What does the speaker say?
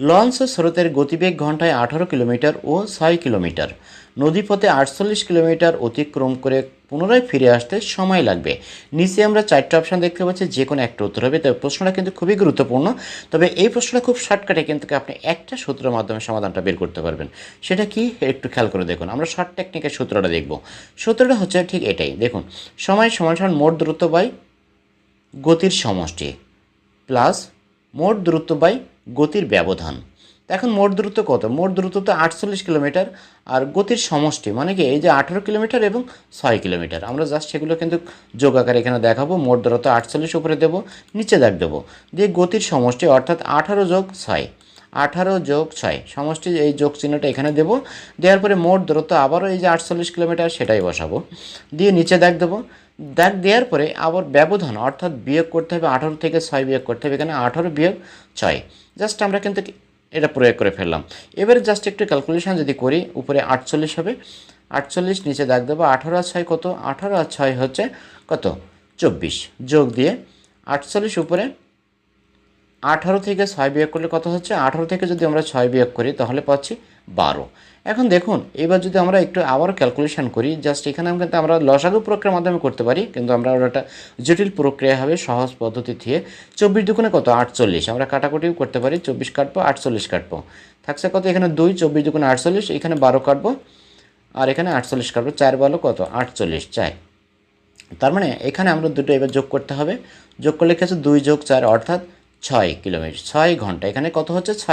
Launch স্রোতের গতিবেগ ঘন্টায় আঠারো কিলোমিটার ও ছয় কিলোমিটার। নদীপথে আটচল্লিশ কিলোমিটার অতিক্রম করে পুনরায় ফিরে আসতে সময় লাগবে। নিচে আমরা চারটে অপশান দেখতে পাচ্ছি, যে কোনো একটা উত্তর হবে। তবে প্রশ্নটা কিন্তু খুবই গুরুত্বপূর্ণ। তবে এই প্রশ্নটা খুব শর্টকাটে কিন্তু আপনি একটা সূত্রের মাধ্যমে সমাধানটা বের করতে পারবেন। সেটা কি? একটু খেয়াল করে দেখুন। আমরা শর্ট টেকনিকের সূত্রটা দেখব। সূত্রটা হচ্ছে ঠিক এটাই। দেখুন, সময় সমান সমান মোট দূরত্ব বাই গতির সমষ্টি প্লাস মোট দূরত্ব বাই গতির ব্যবধান। এখন মোট দ্রুত কত? মোট দূরত্ব তো আটচল্লিশ কিলোমিটার, আর গতির সমষ্টি মানে কি? এই যে আঠেরো কিলোমিটার এবং ছয় কিলোমিটার। আমরা জাস্ট সেগুলো কিন্তু যোগ আকারে এখানে দেখাবো। মোট দূরত্ব আটচল্লিশ, উপরে দেবো, নিচে দাগ দেবো। দিয়ে গতির সমষ্টি অর্থাৎ আঠারো যোগ ছয়, আঠারো যোগ ছয়, সমষ্টি এই যোগ চিহ্নটা এখানে দেবো। দেওয়ার পরে মোট দূরত্ব আবারও এই যে আটচল্লিশ কিলোমিটার সেটাই বসাবো। দিয়ে নিচে দাগ দেবো। দাগ দেওয়ার পরে আবার ব্যবধান, অর্থাৎ বিয়োগ করতে হবে আঠারো থেকে ছয় বিয়োগ করতে হবে, এখানে আঠারো বিয়োগ ছয়। জাস্ট আমরা কিন্তু এটা প্রয়োগ করে ফেললাম। এবারে জাস্ট একটু ক্যালকুলেশন যদি করি, উপরে আটচল্লিশ হবে। আটচল্লিশ নিচে দাগ দেবো, আঠারো আর ছয় কত? আঠারো আর ছয় হচ্ছে কত? চব্বিশ। যোগ দিয়ে আটচল্লিশ উপরে আঠারো থেকে ছয় বিয়োগ করলে কত হচ্ছে? আঠারো থেকে যদি আমরা ছয় বিয়োগ করি, তাহলে পাচ্ছি বারো। এখন দেখুন, এবার যদি আমরা একটু আবার ক্যালকুলেশন করি জাস্ট এখানে কিন্তু আমরা লসাগু প্রক্রিয়ার মাধ্যমে করতে পারি, কিন্তু আমরা ওটা জটিল প্রক্রিয়া হবে সহজ পদ্ধতি দিয়ে চব্বিশ দুগুণে কত? আটচল্লিশ। আমরা কাটাকুটিও করতে পারি, চব্বিশ কাটবো, আটচল্লিশ কাটবো। থাকছে কত? এখানে দুই, চব্বিশ দুগুণে আটচল্লিশ, এখানে বারো কাটবো, আর এখানে আটচল্লিশ কাটবো, চার বলো কত? আটচল্লিশ, চাই। তার মানে এখানে আমরা দুটো এবার যোগ করতে হবে। যোগ করলে কি হচ্ছে দুই যোগ চার, অর্থাৎ ছয় কিলোমিটার, ছয় ঘণ্টা। এখানে কত হচ্ছে? ছয়